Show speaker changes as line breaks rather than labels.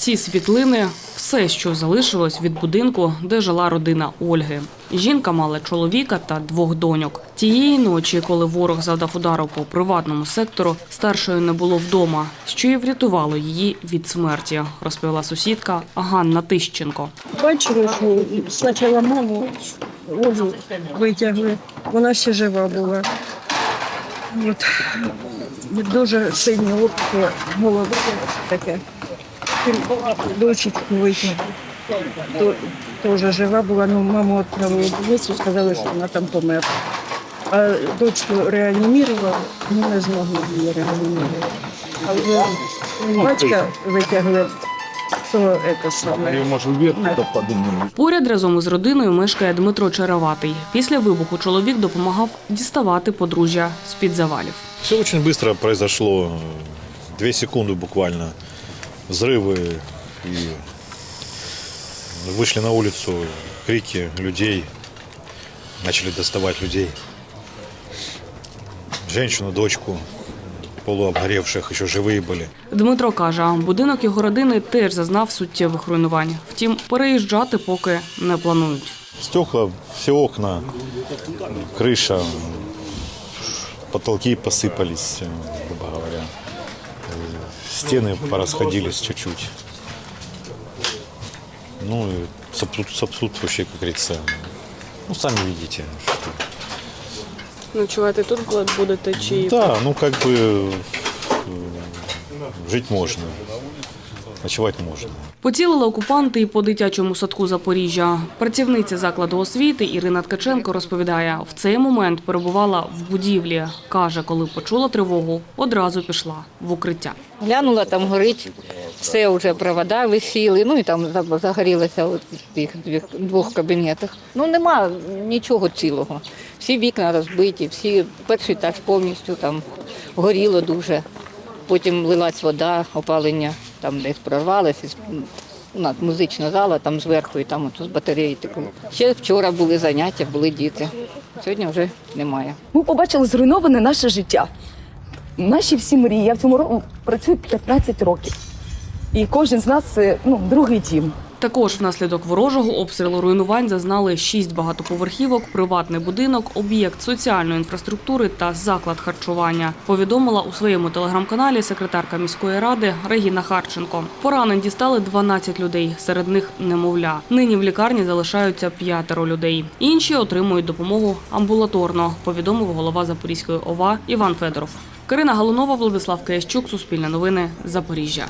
Ці світлини все, що залишилось від будинку, де жила родина Ольги. Жінка мала чоловіка та двох доньок. Тієї ночі, коли ворог завдав удару по приватному сектору, старшої не було вдома, що й врятувало її від смерті, розповіла сусідка Ганна Тищенко.
Бачили, що спочатку маму Олю витягли, вона ще жива була. От. Дуже сильні опіки голови таке. Дочечку витягли. То- Теж жива була, ну маму відправили в больницю, сказали, що вона там померла. А дочку реанімували, ну не змогли її реанімувати. А вже батька витягли, то це саме.
Поряд разом із родиною мешкає Дмитро Череватий. Після вибуху чоловік допомагав діставати подружжя з-під завалів.
Все очень быстро произошло. Две секунды буквально Взрывы и вышли на улицу, крики людей. Начали доставать людей. Женщину, дочку, полуобгоревших, еще живые были.
Дмитро каже, будинок його родини теж зазнав суттєвих руйнувань. Втім, переїжджати поки не планують.
Стекла, все окна, крыша, потолки посыпались, э, грубо говоря. Стены порасходились чуть-чуть. Ну и сопутствующие, как говорится, ну сами видите. Что.
Ночувати тут будете чи
Да, ну как бы э, жить можно, ночевать можно.
Поцілили окупанти і по дитячому садку Запоріжжя. Працівниця закладу освіти Ірина Ткаченко розповідає, в цей момент перебувала в будівлі. Каже, коли почула тривогу, одразу пішла в укриття.
Глянула, там горить, все вже провода висіли, ну і там за- загорілося в тих двох кабінетах. Ну нема нічого цілого. Всі вікна розбиті, всі перший етаж повністю там горіло дуже. Потім лилась вода, опалення там десь прорвалися. У нас музична зала, там зверху і там з батареї текло. Ще вчора були заняття, були діти. Сьогодні вже немає.
Ми побачили зруйноване наше життя. Наші всі мрії. Я в цьому році працюю 15 років. І кожен з нас це ну, другий дім.
Також внаслідок ворожого обстрілу руйнувань зазнали шість багатоповерхівок, приватний будинок, об'єкт соціальної інфраструктури та заклад харчування. Повідомила у своєму телеграм-каналі секретарка міської ради Регіна Харченко. Поранень дістали 12 людей, серед них немовля. Нині в лікарні залишаються п'ятеро людей. Інші отримують допомогу амбулаторно. Повідомив голова Запорізької ОВА Іван Федоров. Карина Галунова, Владислав Киящук, Суспільне новини, Запоріжжя.